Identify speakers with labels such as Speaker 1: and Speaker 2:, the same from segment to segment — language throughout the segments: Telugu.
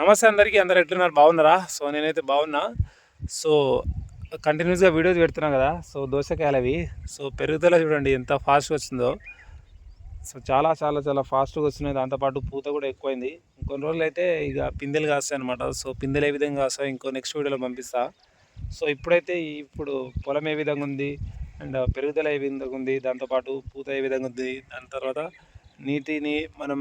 Speaker 1: నమస్తే అందరికీ అందరు ఎట్లున్నారు? బాగున్నారా? సో నేనైతే బాగున్నా. సో కంటిన్యూస్గా వీడియోస్ పెడుతున్నా కదా సో దోసకాయలు అవి. సో పెరుగుదల చూడండి ఎంత ఫాస్ట్గా వచ్చిందో. సో చాలా చాలా చాలా ఫాస్ట్గా వస్తున్నాయి దాంతోపాటు పూత కూడా ఎక్కువైంది. ఇంకొన్ని రోజులు అయితే ఇక పిందెలు కాస్తాయి అనమాట సో పిందెలు ఏ విధంగా కాస్తాయి ఇంకో నెక్స్ట్ వీడియోలో పంపిస్తా. సో ఇప్పుడైతే ఇప్పుడు పొలం ఏ విధంగా ఉంది? అండ్ పెరుగుదల ఏ విధంగా ఉంది? దాంతోపాటు పూత ఏ విధంగా ఉంది? దాని తర్వాత నీటిని మనం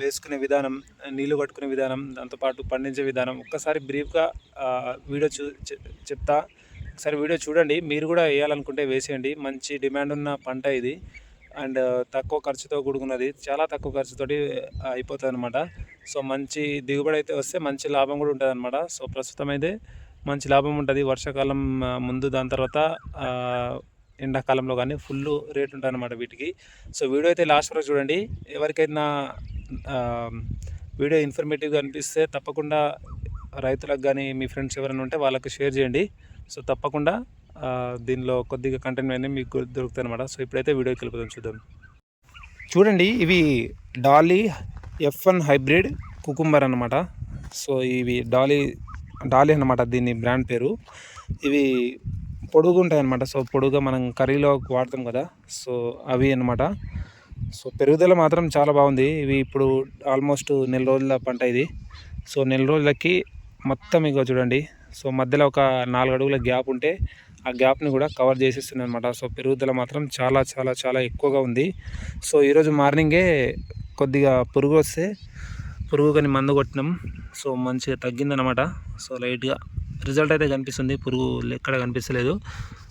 Speaker 1: వేసుకునే విధానం నీళ్ళు కట్టుకునే విధానం దాంతోపాటు పండించే విధానం ఒక్కసారి బ్రీఫ్గా వీడియో చూ చెప్తా. ఒకసారి వీడియో చూడండి. మీరు కూడా వేయాలనుకుంటే వేసేయండి. మంచి డిమాండ్ ఉన్న పంట ఇది. అండ్ తక్కువ ఖర్చుతో కూడుకున్నది. చాలా తక్కువ ఖర్చుతోటి అయిపోతుంది అనమాట సో మంచి దిగుబడి అయితే వస్తే మంచి లాభం కూడా ఉంటుంది అనమాట సో ప్రస్తుతం అయితే మంచి లాభం ఉంటుంది. వర్షాకాలం ముందు దాని తర్వాత ఎండాకాలంలో కానీ ఫుల్ రేట్ ఉంటుంది అనమాట వీటికి. సో వీడియో అయితే లాస్ట్ వరకు చూడండి. ఎవరికైనా వీడియో ఇన్ఫర్మేటివ్గా అనిపిస్తే తప్పకుండా రైతులకు కానీ మీ ఫ్రెండ్స్ ఎవరైనా ఉంటే వాళ్ళకి షేర్ చేయండి. సో తప్పకుండా దీనిలో కొద్దిగా కంటెంట్ అనేది మీకు దొరుకుతుంది అనమాట సో ఇప్పుడైతే వీడియోకి వెళ్ళిపోదాం చూద్దాం. చూడండి ఇవి Dolly F one hybrid cucumber అనమాట సో ఇవి డాలీ డాలీ అనమాట దీని బ్రాండ్ పేరు. ఇవి పొడుగు ఉంటాయి అనమాట సో పొడుగా మనం కర్రీలో వాడతాం కదా సో అవి అనమాట సో పెరుగుదల మాత్రం చాలా బాగుంది. ఇవి ఇప్పుడు ఆల్మోస్ట్ నెల రోజుల పంట ఇది. సో నెల రోజులకి మొత్తం ఇక చూడండి. సో మధ్యలో ఒక నాలుగు అడుగుల గ్యాప్ ఉంటే ఆ గ్యాప్ని కూడా కవర్ చేసేస్తుంది అనమాట సో పెరుగుదల మాత్రం చాలా చాలా చాలా ఎక్కువగా ఉంది. సో ఈరోజు మార్నింగే కొద్దిగా పురుగు వస్తే పురుగు కానీ మందు కొట్టినాం. సో మంచిగా తగ్గిందనమాట సో లైట్గా రిజల్ట్ అయితే కనిపిస్తుంది. పురుగు ఎక్కడ కనిపించలేదు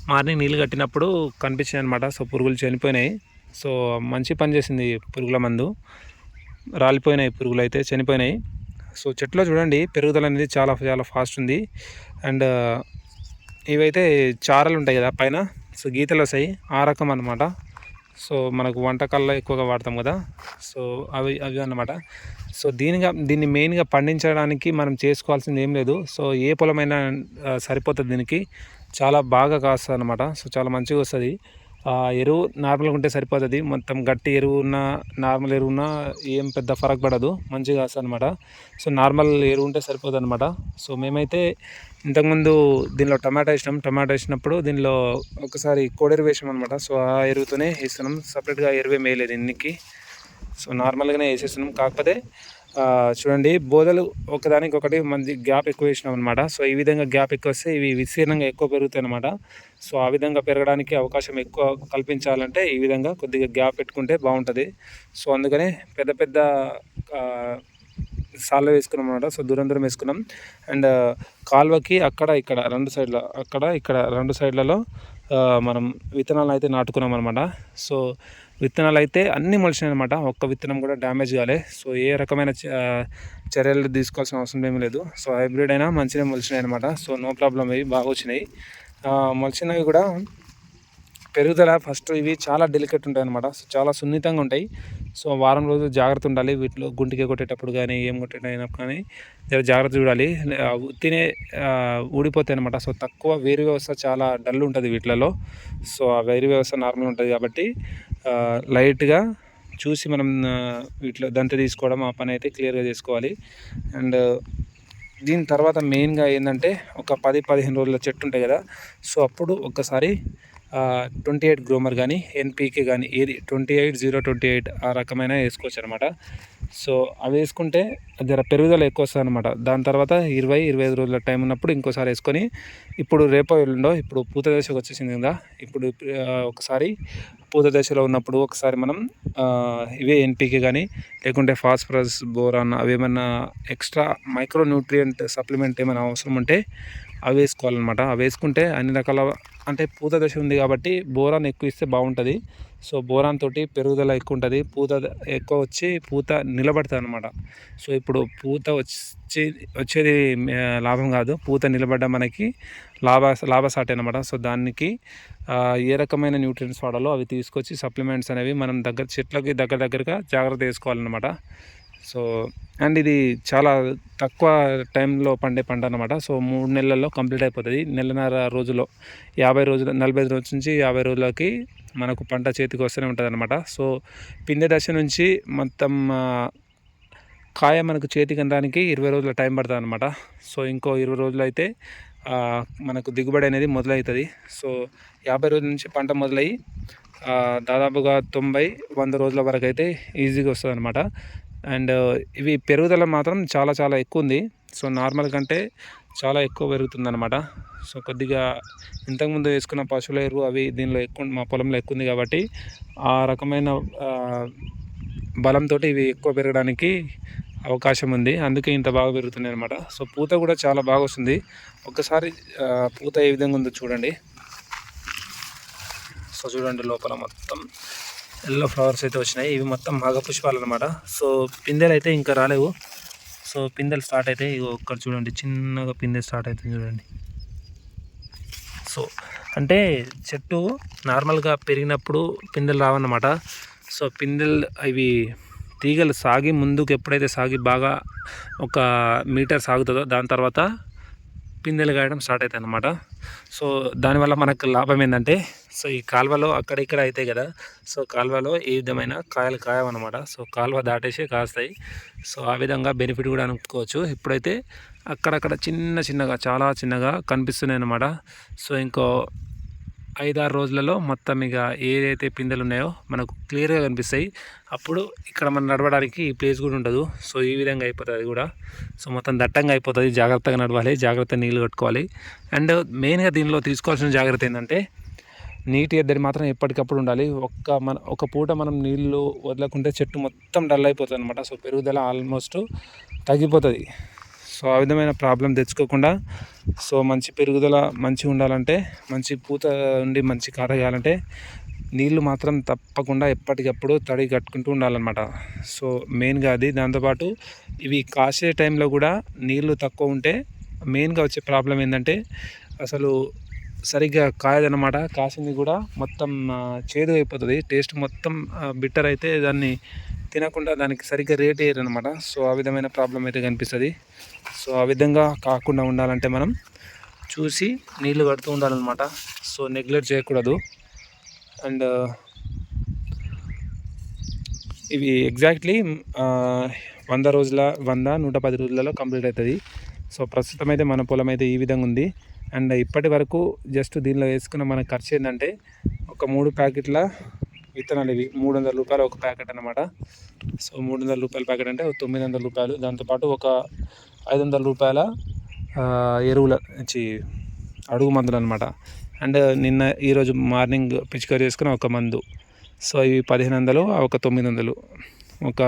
Speaker 1: మార్నింగ్ నీళ్ళు కట్టినప్పుడు కనిపించాయి అనమాట సో పురుగులు చనిపోయినాయి. సో మంచి పని చేసింది పురుగుల మందు. రాలిపోయినాయి పురుగులు అయితే చనిపోయినాయి. సో చెట్లో చూడండి పెరుగుదల అనేది చాలా చాలా ఫాస్ట్ ఉంది. అండ్ ఇవైతే చారలు ఉంటాయి కదా పైన. సో గీతలు వస్తాయి. ఆ రకం అనమాట సో మనకు వంటకాల్లో ఎక్కువగా వాడతాం కదా. సో అవి అవి అన్నమాట. సో దీనిగా దీన్ని మెయిన్గా పండించడానికి మనం చేసుకోవాల్సింది ఏం లేదు. సో ఏ పొలమైనా సరిపోతుంది దీనికి చాలా బాగా కాస్తుంది అనమాట సో చాలా మంచిగా వస్తుంది. ఆ, ఎరువు నార్మల్గా ఉంటే సరిపోతుంది. మొత్తం గట్టి ఎరువు ఉన్న నార్మల్ ఎరువు ఉన్నా ఏం పెద్ద ఫరక్ పడదు. మంచిగా వస్తుంది అనమాట సో నార్మల్ ఎరువు ఉంటే సరిపోతుంది అనమాట సో మేమైతే ఇంతకుముందు దీనిలో టమాటా వేసినాం టమాటా వేసినప్పుడు దీనిలో ఒకసారి కోడెరు వేసాం అనమాట సో ఆ ఎరువుతోనే వేస్తున్నాం. సపరేట్గా ఎరువే మేయలేదు ఇన్నికి. సో నార్మల్గానే వేసేస్తున్నాం. కాకపోతే చూడండి బోధలు ఒకదానికి ఒకటి మంది గ్యాప్ ఎక్కువ వేసినాం అనమాట సో ఈ విధంగా గ్యాప్ ఎక్కువ వస్తే ఇవి విస్తీర్ణంగా ఎక్కువ పెరుగుతాయి అనమాట సో ఆ విధంగా పెరగడానికి అవకాశం ఎక్కువ కల్పించాలంటే ఈ విధంగా కొద్దిగా గ్యాప్ పెట్టుకుంటే బాగుంటుంది. సో అందుకనే పెద్ద పెద్ద సాల్లో వేసుకున్నాం అనమాట సో దూరం దూరం వేసుకున్నాం. అండ్ కాల్వకి అక్కడ ఇక్కడ రెండు సైడ్ల అక్కడ ఇక్కడ రెండు సైడ్లలో మనం విత్తనాలు అయితే నాటుకున్నాం అనమాట సో విత్తనాలు అయితే అన్నీ మొలిచినాయి అనమాట ఒక్క విత్తనం కూడా డ్యామేజ్ కాలే. సో ఏ రకమైన చ- చర్యలు తీసుకోవాల్సిన అవసరం ఏమీ లేదు. సో హైబ్రిడ్ అయినా మంచిగా మొలిచినాయి అనమాట సో నో ప్రాబ్లం అవి బాగా వచ్చినాయి. మొలిచినవి కూడా పెరుగుదల ఫస్ట్ ఇవి చాలా డెలికేట్ ఉంటాయి అనమాట సో చాలా సున్నితంగా ఉంటాయి. సో వారం రోజులు జాగ్రత్త ఉండాలి. వీటిలో గుంటికి కొట్టేటప్పుడు కానీ ఏం కొట్టేటప్పుడు కానీ జర జాగ్రత్త చూడాలి. తినే ఊడిపోతాయి అనమాట సో తక్కువ వేరు వ్యవస్థ చాలా డల్ ఉంటుంది వీటిలలో. సో ఆ వేరు వ్యవస్థ నార్మల్ ఉంటుంది కాబట్టి లైట్గా చూసి మనం వీటిలో దంత తీసుకోవడం ఆ పని అయితే క్లియర్గా చేసుకోవాలి. అండ్ దీని తర్వాత మెయిన్గా ఏంటంటే ఒక పది పదిహేను రోజుల చెట్టు ఉంటాయి కదా. సో అప్పుడు ఒక్కసారి ట్వంటీ ఎయిట్ గ్రోమర్ కానీ ఎన్పీకే కానీ ఏది twenty eight zero twenty eight ఆ రకమైన వేసుకోవచ్చు అనమాట సో అవి వేసుకుంటే జర పెరుగుదల ఎక్కువ వస్తుంది అనమాట దాని తర్వాత ఇరవై ఇరవై ఐదు రోజుల టైం ఉన్నప్పుడు ఇంకోసారి వేసుకొని ఇప్పుడు రేపో ఎల్లుండో ఇప్పుడు పూత దశకు వచ్చేసింది కదా ఇప్పుడు ఒకసారి పూత దశలో ఉన్నప్పుడు ఒకసారి మనం ఇవే ఎన్పీకే కానీ లేకుంటే ఫాస్ఫరస్ బోరాన్ అవి ఏమైనా ఎక్స్ట్రా మైక్రో న్యూట్రియంట్ సప్లిమెంట్ ఏమైనా అవసరం ఉంటే అవి వేసుకోవాలన్నమాట అవి వేసుకుంటే అన్ని రకాల అంటే పూత దశ ఉంది కాబట్టి బోరాన్ ఎక్కువ ఇస్తే బాగుంటుంది. సో బోరాన్ తోటి పెరుగుదల ఎక్కువ ఉంటుంది. పూత ఎక్కువ వచ్చి పూత నిలబడుతుంది అనమాట సో ఇప్పుడు పూత వచ్చి వచ్చేది లాభం కాదు. పూత నిలబడ్డ మనకి లాభ లాభసాటి అనమాట సో దానికి ఏ రకమైన న్యూట్రియన్స్ వాడాలో అవి తీసుకొచ్చి సప్లిమెంట్స్ అనేవి మనం దగ్గర చెట్లకి దగ్గర దగ్గరగా జాగ్రత్త వేసుకోవాలన్నమాట. సో అండ్ ఇది చాలా తక్కువ టైంలో పండే పంట అనమాట సో మూడు నెలల్లో కంప్లీట్ అయిపోతుంది. నెలన్నర రోజుల్లో యాభై రోజుల నలభై ఐదు రోజుల నుంచి యాభై రోజులకి మనకు పంట చేతికి వస్తూనే ఉంటుంది అనమాట సో పిందె దశ నుంచి మొత్తం కాయ మనకు చేతికి అందడానికి ఇరవై రోజుల టైం పడుతుంది అనమాట సో ఇంకో ఇరవై రోజులు అయితే మనకు దిగుబడి అనేది మొదలవుతుంది. సో యాభై రోజుల నుంచి పంట మొదలయ్యి దాదాపుగా తొంభై వంద రోజుల వరకు అయితే ఈజీగా వస్తుంది అనమాట అండ్ uh, ఇవి పెరుగుదల మాత్రం చాలా చాలా ఎక్కువ ఉంది సో నార్మల్ కంటే చాలా ఎక్కువ పెరుగుతుందనమాట సో కొద్దిగా ఇంతకుముందు వేసుకున్న పశువుల ఎరువు అవి దీనిలో ఎక్కువ మా పొలంలో ఎక్కువ ఉంది కాబట్టి ఆ రకమైన uh, బలంతో ఇవి ఎక్కువ పెరగడానికి అవకాశం ఉంది. అందుకే ఇంత బాగా పెరుగుతున్నాయి అనమాట సో పూత కూడా చాలా బాగా వస్తుంది. ఒకసారి uh, పూత ఏ విధంగా ఉందో చూడండి. సో చూడండి లోపల మొత్తం. ఎల్లో ఫ్లవర్స్ అయితే వచ్చినాయి. ఇవి మొత్తం మగ పుష్పాలు అనమాట సో పిందెలు అయితే ఇంకా రాలేవు. సో పిందెలు స్టార్ట్ అయితే ఇగో ఇక్కడ చూడండి. చిన్నగా పిందె స్టార్ట్ అవుతుంది చూడండి. సో అంటే చెట్టు నార్మల్గా పెరిగినప్పుడు పిందెలు రావన్నమాట. సో పిందెలు ఇవి తీగలు సాగి ముందుకు ఎప్పుడైతే సాగి బాగా ఒక మీటర్ సాగుతుందో దాని తర్వాత పిందెలు కాయడం స్టార్ట్ అవుతాయి అన్నమాట సో దానివల్ల మనకు లాభం ఏంటంటే సో ఈ కాలువలో అక్కడ ఇక్కడ అవుతాయి కదా సో కాలువలో ఏ విధమైన కాయలు కాయవన్నమాట. సో కాలువ దాటేసి కాస్తాయి. సో ఆ విధంగా బెనిఫిట్ కూడా అనుకోవచ్చు. ఇప్పుడైతే అక్కడక్కడ చిన్న చిన్నగా చాలా చిన్నగా కనిపిస్తున్నాయి అన్నమాట సో ఇంకో ఐదారు రోజులలో మొత్తం ఇక ఏదైతే పిందెలు ఉన్నాయో మనకు క్లియర్గా కనిపిస్తాయి. అప్పుడు ఇక్కడ మనం నడవడానికి ఈ ప్లేస్ కూడా ఉండదు. సో ఈ విధంగా అయిపోతుంది కూడా. సో మొత్తం దట్టంగా అయిపోతుంది. జాగ్రత్తగా నడవాలి. జాగ్రత్తగా నీళ్ళు కట్టుకోవాలి. అండ్ మెయిన్గా దీనిలో తీసుకోవాల్సిన జాగ్రత్త ఏంటంటే నీటి ఎద్దడి మాత్రం ఎప్పటికప్పుడు ఉండాలి. ఒక్క మన ఒక పూట మనం నీళ్ళు వదలకుంటే చెట్టు మొత్తం డల్ అయిపోతుంది అనమాట సో పెరుగుదల ఆల్మోస్ట్ తగ్గిపోతుంది. సో ఆ విధమైన ప్రాబ్లం తెచ్చుకోకుండా సో మంచి పెరుగుదల మంచిగా ఉండాలంటే మంచి పూత ఉండి మంచి కాత నీళ్ళు మాత్రం తప్పకుండా ఎప్పటికప్పుడు తడి కట్టుకుంటూ ఉండాలన్నమాట. సో మెయిన్గా అది. దాంతోపాటు ఇవి కాసే టైంలో కూడా నీళ్ళు తక్కువ ఉంటే మెయిన్గా వచ్చే ప్రాబ్లం ఏంటంటే అసలు సరిగ్గా కాయదనమాట కాసింది కూడా మొత్తం చేదు అయిపోతుంది. టేస్ట్ మొత్తం బిట్టర్ అయితే దాన్ని తినకుండా దానికి సరిగ్గా రేట్ వేయరు అనమాట సో ఆ విధమైన ప్రాబ్లం అయితే కనిపిస్తుంది. సో ఆ విధంగా కాకుండా ఉండాలంటే మనం చూసి నీళ్ళు కడుతూ ఉండాలన్నమాట. సో నెగ్లెక్ట్ చేయకూడదు. అండ్ ఇవి ఎగ్జాక్ట్లీ వంద రోజుల వంద నూట పది రోజులలో కంప్లీట్ అవుతుంది సో ప్రస్తుతం అయితే మన పొలం అయితే ఈ విధంగా ఉంది. అండ్ ఇప్పటి వరకు జస్ట్ దీనిలో వేసుకున్న మన ఖర్చు ఏంటంటే ఒక మూడు ప్యాకెట్ల విత్తనాలు ఇవి. మూడు వందల రూపాయలు ఒక ప్యాకెట్ అనమాట సో మూడు వందల రూపాయల ప్యాకెట్ అంటే తొమ్మిది వందల రూపాయలు. దాంతోపాటు ఒక ఐదు వందల రూపాయల ఎరువుల చి అడుగు మందులు అనమాట అండ్ నిన్న ఈరోజు మార్నింగ్ పిచికారి చేసుకున్న ఒక మందు. సో ఇవి పదిహేను వందలు ఒక తొమ్మిది వందలు. ఒక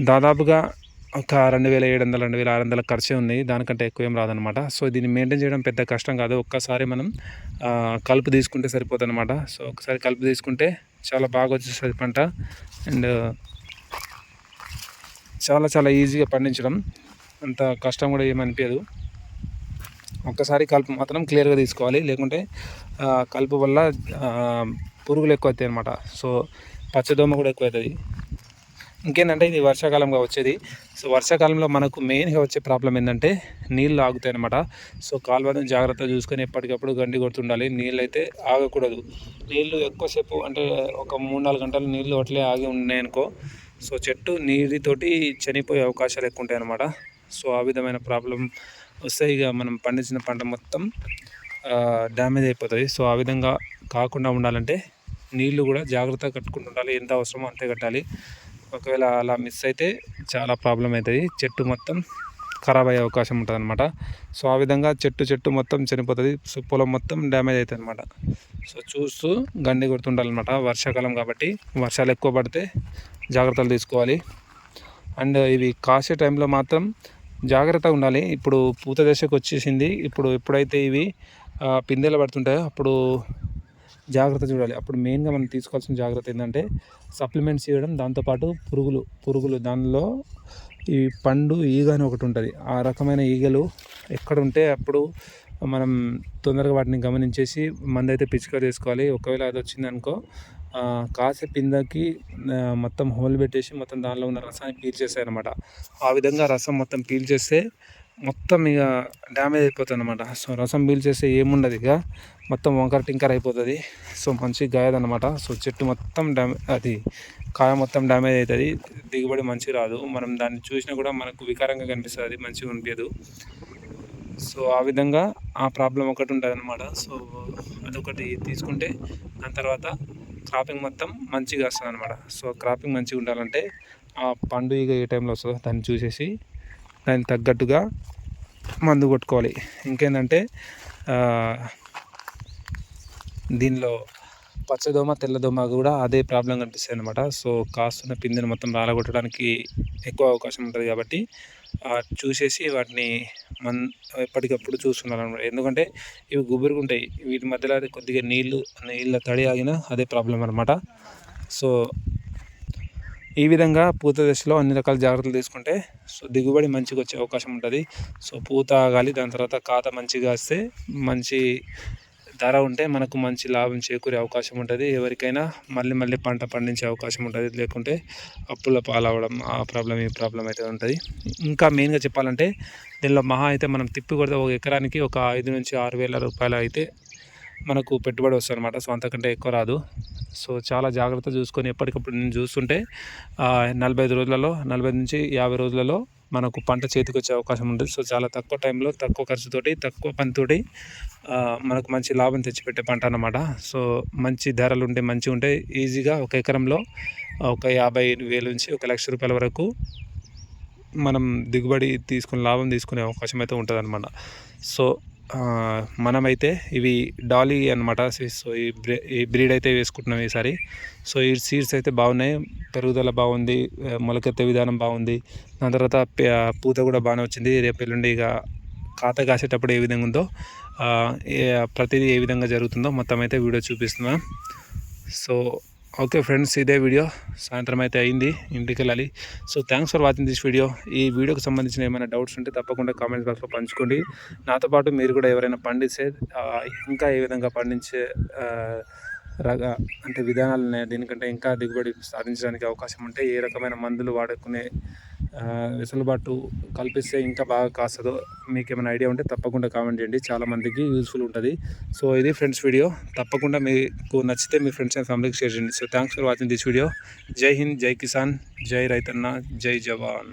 Speaker 1: దాదాపుగా ఒక రెండు వేల ఏడు వందల రెండు వేల ఆరు వందల ఖర్చే ఉంది దానికంటే ఎక్కువ ఏం రాదనమాట సో దీన్ని మెయింటైన్ చేయడం పెద్ద కష్టం కాదు. ఒక్కసారి మనం కలుపు తీసుకుంటే సరిపోతుంది అనమాట సో ఒకసారి కలుపు తీసుకుంటే చాలా బాగా వచ్చేస్తుంది పంట. అండ్ చాలా చాలా ఈజీగా పండించడం. అంత కష్టం కూడా ఏమనిపించదు ఒక్కసారి కలుపు మాత్రం క్లియర్గా తీసుకోవాలి. లేకుంటే కలుపు వల్ల పురుగులు ఎక్కువ అవుతాయి అనమాట సో పచ్చదోమ కూడా ఎక్కువ అవుతుంది ఇంకేంటంటే ఇది వర్షాకాలంగా వచ్చేది సో వర్షాకాలంలో మనకు మెయిన్గా వచ్చే ప్రాబ్లం ఏంటంటే నీళ్ళు ఆగుతాయి అనమాట సో కాలువను జాగ్రత్తగా చూసుకొని ఎప్పటికప్పుడు గండి కొడుతుండాలి. నీళ్ళు అయితే ఆగకూడదు. నీళ్ళు ఎక్కువసేపు అంటే ఒక మూడు నాలుగు గంటలు నీళ్ళు అట్లే ఆగి ఉన్నాయనుకో సో చెట్టు నీటితోటి చనిపోయే అవకాశాలు ఎక్కువ ఉంటాయి అనమాట సో ఆ విధమైన ప్రాబ్లం వస్తే ఇక మనం పండించిన పంట మొత్తం డ్యామేజ్ అయిపోతుంది. సో ఆ విధంగా కాకుండా ఉండాలంటే నీళ్ళు కూడా జాగ్రత్తగా కట్టుకుంటూ ఉండాలి. ఎంత అవసరమో అంతే కట్టాలి. ఒకవేళ అలా మిస్ అయితే చాలా ప్రాబ్లం అవుతుంది చెట్టు మొత్తం ఖరాబ్ అయ్యే అవకాశం ఉంటుంది అనమాట సో ఆ విధంగా చెట్టు చెట్టు మొత్తం చనిపోతుంది. సో పొలం మొత్తం డ్యామేజ్ అవుతుంది అనమాట సో చూస్తూ గండి కొడుతుండాలన్నమాట. వర్షాకాలం కాబట్టి వర్షాలు ఎక్కువ పడితే జాగ్రత్తలు తీసుకోవాలి. అండ్ ఇవి కాసే టైంలో మాత్రం జాగ్రత్తగా ఉండాలి. ఇప్పుడు పూత దశకు వచ్చేసింది. ఇప్పుడు ఎప్పుడైతే ఇవి పిందెలు పడుతుంటాయో అప్పుడు జాగ్రత్త చూడాలి. అప్పుడు మెయిన్గా మనం తీసుకోవాల్సిన జాగ్రత్త ఏంటంటే సప్లిమెంట్స్ ఇవ్వడం దాంతోపాటు పురుగులు పురుగులు దానిలో ఈ పండు ఈగ అని ఒకటి ఉంటుంది. ఆ రకమైన ఈగలు ఎక్కడ ఉంటే అప్పుడు మనం తొందరగా వాటిని గమనించేసి మందు అయితే పిచికారి చేసుకోవాలి. ఒకవేళ అది వచ్చింది అనుకో కాసే పిందకి మొత్తం హోల్ పెట్టేసి మొత్తం దానిలో ఉన్న రసాన్ని పీల్చేస్తాయి అనమాట ఆ విధంగా రసం మొత్తం పీల్చేస్తే మొత్తం ఇక డ్యామేజ్ అయిపోతుంది అనమాట సో రసం పీల్చేస్తే ఏముండదు ఇక. మొత్తం వంకర టింకర్ అయిపోతుంది. సో మంచి గాయదనమాట సో చెట్టు మొత్తం డ్యామే అది కాయ మొత్తం డ్యామేజ్ అవుతుంది దిగుబడి మంచి రాదు. మనం దాన్ని చూసినా కూడా మనకు వికారంగా కనిపిస్తుంది. మంచిగా అనిపించదు సో ఆ విధంగా ఆ ప్రాబ్లం ఒకటి ఉంటుంది అనమాట సో అదొకటి తీసుకుంటే దాని తర్వాత క్రాపింగ్ మొత్తం మంచిగా వస్తుంది అనమాట సో క్రాపింగ్ మంచిగా ఉండాలంటే ఆ పండు ఇక ఏ టైంలో వస్తుందో దాన్ని చూసేసి దానికి తగ్గట్టుగా మందు కొట్టుకోవాలి. ఇంకేంటంటే దీనిలో పచ్చదోమ తెల్లదోమ కూడా అదే ప్రాబ్లం కనిపిస్తుంది అనమాట సో కాస్తున్న పిందెను మొత్తం రాలగొట్టడానికి ఎక్కువ అవకాశం ఉంటుంది కాబట్టి చూసేసి వాటిని మన్ ఎప్పటికప్పుడు చూస్తున్నారు ఎందుకంటే ఇవి గుబురుగా ఉంటాయి వీటి మధ్యలో అది కొద్దిగా నీళ్ళు నీళ్ళ తడి ఆగినా అదే ప్రాబ్లం అనమాట సో ఈ విధంగా పూత దశలో అన్ని రకాల జాగ్రత్తలు తీసుకుంటే సో దిగుబడి మంచిగా వచ్చే అవకాశం ఉంటుంది. సో పూత ఆగాలి దాని తర్వాత కాత మంచిగా వస్తే మంచి ధర ఉంటే మనకు మంచి లాభం చేకూరే అవకాశం ఉంటుంది. ఎవరికైనా మళ్ళీ మళ్ళీ పంట పండించే అవకాశం ఉంటుంది. లేకుంటే అప్పుల పాలవడం ఆ ప్రాబ్లం ఈ ప్రాబ్లం అయితే ఉంటుంది. ఇంకా మెయిన్గా చెప్పాలంటే దీనిలో మహా అయితే మనం తిప్పి కొడితే ఒక ఎకరానికి ఒక ఐదు నుంచి ఆరు వేల రూపాయలు అయితే మనకు పెట్టుబడి వస్తుంది అనమాట సో అంతకంటే ఎక్కువ రాదు. సో చాలా జాగ్రత్త చూసుకొని ఎప్పటికప్పుడు నేను చూస్తుంటే నలభై ఐదు రోజులలో నలభై నుంచి యాభై రోజులలో మనకు పంట చేతికి వచ్చే అవకాశం ఉంటుంది. సో చాలా తక్కువ టైంలో తక్కువ ఖర్చుతోటి తక్కువ పనితోటి మనకు మంచి లాభం తెచ్చిపెట్టే పంట అన్నమాట. సో మంచి ధరలు ఉంటే మంచిగా ఉంటే ఈజీగా ఒక ఎకరంలో ఒక యాభై వేలు నుంచి ఒక లక్ష రూపాయల వరకు మనం దిగుబడి తీసుకుని లాభం తీసుకునే అవకాశం అయితే ఉంటుంది అనమాట సో మనమైతే ఇవి డాలీ అనమాట సో ఈ ఈ బ్రీడ్ అయితే వేసుకుంటున్నాం ఈసారి. సో ఈ సీడ్స్ అయితే బాగున్నాయి. పెరుగుదల బాగుంది. మొలకెత్తే విధానం బాగుంది. దాని తర్వాత పూత కూడా బాగానే వచ్చింది. రేపు ఎల్లుండి ఇక ఖాత కాసేటప్పుడు ఏ విధంగా ఉందో ప్రతిదీ ఏ విధంగా జరుగుతుందో మొత్తం అయితే వీడియో చూపిస్తున్నాం. సో ఓకే ఫ్రెండ్స్ ఇదే వీడియో. సాయంత్రం అయితే అయింది ఇంటికి వెళ్ళాలి. So thanks for watching this video ఈ వీడియోకి సంబంధించిన ఏమైనా డౌట్స్ ఉంటే తప్పకుండా కామెంట్స్ బాక్స్లో పంచుకోండి. నాతో పాటు మీరు కూడా ఎవరైనా పండిస్తే ఇంకా ఏ విధంగా పండించే రక అంటే విధానాలు ఉన్నాయి? దీనికంటే ఇంకా దిగుబడి సాధించడానికి అవకాశం ఉంటే ఏ రకమైన మందులు వాడుకునే వెసులుబాటు కల్పిస్తే ఇంకా బాగా కాస్తుందో మీకు ఏమైనా ఐడియా ఉంటే తప్పకుండా కామెంట్ చేయండి. చాలామందికి యూస్ఫుల్ ఉంటుంది. సో ఇది ఫ్రెండ్స్ వీడియో. తప్పకుండా మీకు నచ్చితే మీ ఫ్రెండ్స్ అండ్ ఫ్యామిలీకి షేర్ చేయండి. So thanks for watching this video Jai Hind Jai Kisan జై రైతన్న జై జవాన్.